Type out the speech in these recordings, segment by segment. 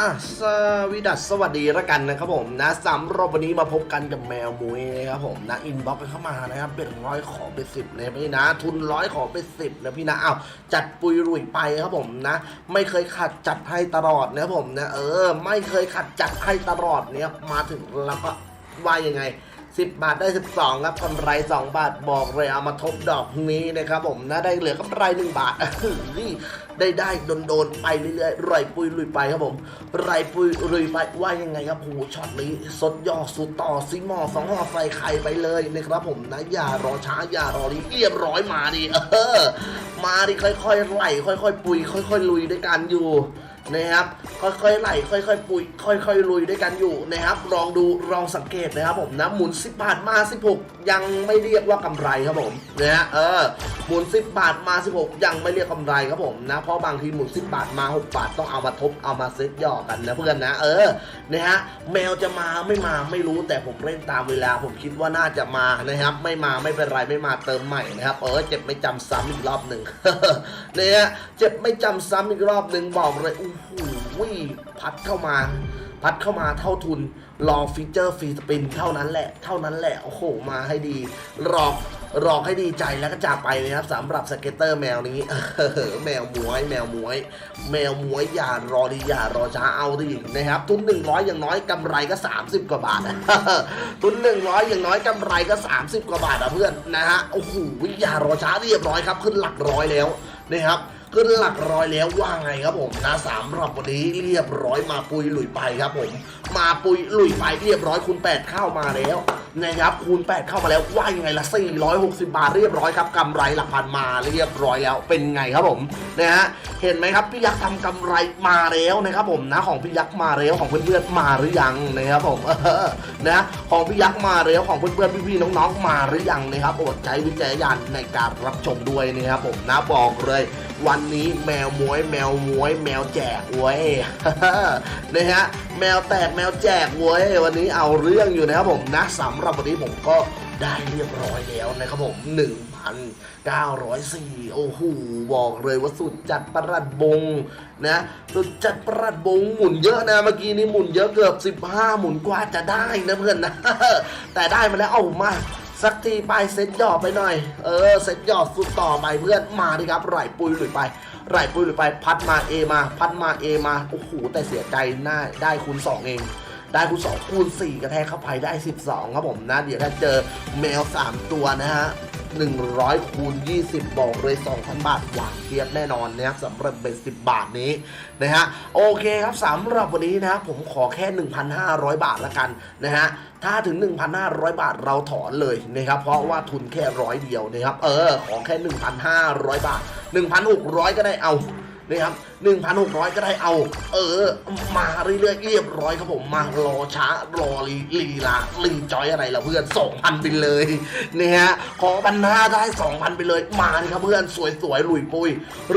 อะสวีดัสสวัสดีละกันนะครับผมนะสำหรับวันนี้มาพบกันกับแมวมุ้ยนะครับผมนะอินบ็อกกันเข้ามานะครับเป็นร้อยขอเป็นสิบเลยพี่นะ ทุนร้อยขอเป็นสิบนะพี่นะอ้าวจัดปุยรุ่ยไปครับผมนะ ไม่เคยขัดจัดให้ตลอดนะครับผมนะเออ ไม่เคยขัดจัดให้ตลอดเนี่ยมาถึงแล้วก็ว่ายังไง 10 บาทได้ 12 ครับกำไร 2 บาทบอกเลยเอามาทบดอกนี้นะครับผมนะได้เหลือกำไร 1 บาทนี่ได้ได้โดนโดนๆไปเรื่อยๆไรปุยลุยไปครับผมไรปุยลุยไปว่ายังไงครับโหช็อตนี้สดย่อสุดต่อซิมอสองห่อใส่ไข่ไปเลยนะครับผมนะอย่ารอช้าอย่ารอรีเรียบร้อยมาดิเออมาดิค่อยๆไหลค่อย ๆ ปุย ค่อย ๆ ลุยด้วยกันอยู่ นะครับ ค่อยๆไหลค่อยๆปุยค่อยๆลุยด้วยกันอยู่นะครับ ลองดูลองสังเกตนะครับผมนะหมุน 10 บาทมา 16 ยังไม่เรียกว่ากำไรครับผมนะฮะเออหมุน 10 บาทมา 16 ยังไม่เรียกกำไรครับผมนะเพราะบางทีหมุน 10 บาทมา 6 บาทต้องเอามาทบเอามาเซ็ตย่อกันนะเพื่อนนะเออนะฮะแมวจะมาไม่มาไม่รู้แต่ผมเล่นตามเวลา ผมคิดว่าน่าจะมานะครับ ไม่มาไม่เป็นไรไม่มาเติมใหม่นะครับเออเจ็บไม่จำซ้ำอีกรอบหนึ่งเนี่ยเจ็บไม่จำซ้ำอีกรอบหนึ่งบอกเลยอ้หพัดเข้ามา พัดเข้ามาเท่าทุนรอฟีเจอร์ฟรีสปินเท่านั้นแหละ เท่านั้นแหละโอ้โหมาให้ดีรอกรอกให้ดีใจแล้วก็จากไปนะครับสำหรับสเก็ตเตอร์แมวนี้แมวมวย แมวมวย แมวมวยอย่ารอดีอย่ารอช้าเอาดินะครับ ทุน 100 อย่างน้อยกำไรก็ 30 กว่าบาททุน 100 อย่างน้อยกำไรก็ 30 กว่าบาทอะเพื่อนนะฮะโอ้โหอย่ารอช้าเรียบร้อยครับ ขึ้นหลักร้อยแล้วนะครับ ขึ้นหลักร้อยแล้วว่าไงครับผมนะสามรอบวันนี้เรียบร้อยมาปุยหลุยไปครับผม มาปุยหลุยไปเรียบร้อยคูณ8เข้ามาแล้วนะครับคูณ 8 เข้ามาแล้วว่ายังไงละ460 บาทเรียบร้อยครับกำไรหลักพันมาเรียบร้อยแล้วเป็นไงครับผมนะฮะเห็นไหมครับพี่ยักษ์ทำกำไรมาแล้วนะครับผมนะของพี่ยักษ์มาแล้วของเพื่อนๆมาหรือยังนะครับผมนะของพี่ยักษ์มาแล้วของเพื่อนๆพี่ๆน้องๆมาหรือยังนะครับโปรดใช้วิจารณญาณในการรับชมด้วยนะครับผมนะบอกเลย วันนี้แมวม้วยแมวม้วยแมวแจกเว้ยนะฮะแมวแตกแมวแจกเว้ยวันนี้เอาเรื่องอยู่นะครับผมนะสำหรับวันนี้ผมก็ได้เรียบร้อยแล้วนะครับผม1,904โอ้โหบอกเลยว่าสุดจัดประหลัดบงนะสุดจัดประหลัดบงหมุนเยอะนะเมื่อกี้นี้หมุนเยอะเกือบ 15 หมุนกว่าจะได้นะเพื่อนนะแต่ได้มาแล้วเอามา สักทีไปเซ็ตหยอดไปหน่อย เออเซ็ตหยอดสุดต่อไปเพื่อนมาดิครับ ไหลปุยหลุยไป ไหลปุยหลุยไป พัดมาเอมา พัดมาเอมา โอ้โห แต่เสียใจหน้าได้คูณสองเอง ได้คูณสองคูณสี่กระแทกเข้าไปได้ 12 ครับผมนะ เดี๋ยวถ้าเจอแมว 3 ตัวนะฮะ 100คูณ20 บอกเลย 2,000 บาทหวานเทียบแน่นอนนะครับสำหรับเบ็ด10 บาทนี้นะฮะโอเคครับสำหรับวันนี้นะครับผมขอแค่ 1,500 บาทละกันนะฮะถ้าถึง 1,500 บาทเราถอนเลยนะครับเพราะว่าทุนแค่ร้อยเดียวนะครับเออขอแค่ 1,500 บาท 1,600 ก็ได้เอา นี่ครับ1,600 ก็ได้เอา เออ มาเรื่อยๆเรียบร้อยครับผมมารอช้ารอลีลีลาลีจอยอะไรล่ะเพื่อน 2,000 ไปเลยนี่ฮะขอพันห้าได้ 2,000 ไปเลยมาเลยครับเพื่อนสวยๆลุยปุย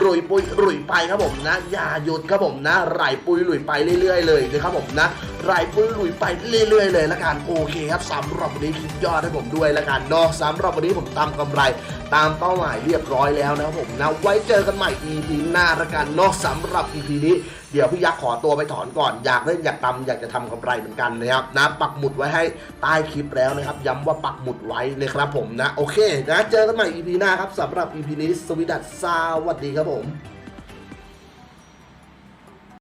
ลุยปุยลุยไปครับผมนะอย่าหยุดครับผมนะไหลปุยลุยไปเรื่อย ๆ เลยนะครับผมนะไหลปุยลุยไปเรื่อยๆเลยละกันโอเคครับสำหรับวันนี้คลิปยอดให้ผมด้วยละกันเนาะสำหรับวันนี้ผมตามกำไรตามเป้าหมายเรียบร้อยแล้วนะครับผมนะไว้เจอกันใหม่ EP หน้าละกันเนาะสำหรับ EP นี้เดี๋ยวพี่ยักษ์ขอตัวไปถอนก่อนอยากเล่นอยากทำอยากจะทำกำไรเหมือนกันนะครับนะปักหมุดไว้ให้ใต้คลิปแล้วนะครับ ย้ำว่าปักหมุดไว้นะครับผมนะโอเคนะเจอกันใหม่ EP หน้าครับสำหรับ EP นี้สวีดัสสวัสดีครับผม